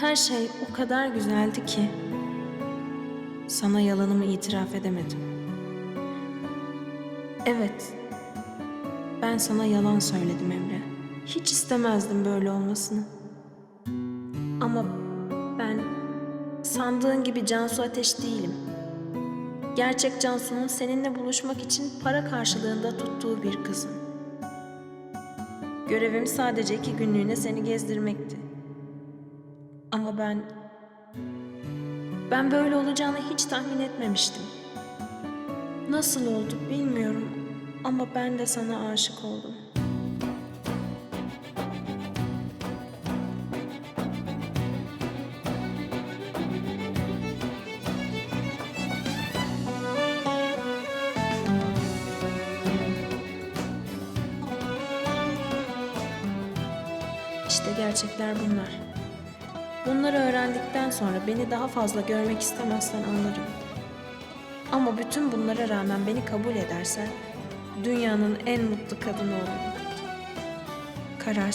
Her şey o kadar güzeldi ki sana yalanımı itiraf edemedim. Evet. Ben sana yalan söyledim Emre. Hiç istemezdim böyle olmasını. Ama ben sandığın gibi Cansu Ateş değilim. Gerçek Cansu'nun seninle buluşmak için para karşılığında tuttuğu bir kızım. Görevim sadece iki günlüğüne seni gezdirmekti. Ama ben... Ben böyle olacağını hiç tahmin etmemiştim. Nasıl oldu bilmiyorum ama ben de sana aşık oldum. İşte gerçekler bunlar. Bunları öğrendikten sonra beni daha fazla görmek istemezsen anlarım. Ama bütün bunlara rağmen beni kabul edersen dünyanın en mutlu kadını olurum. Karar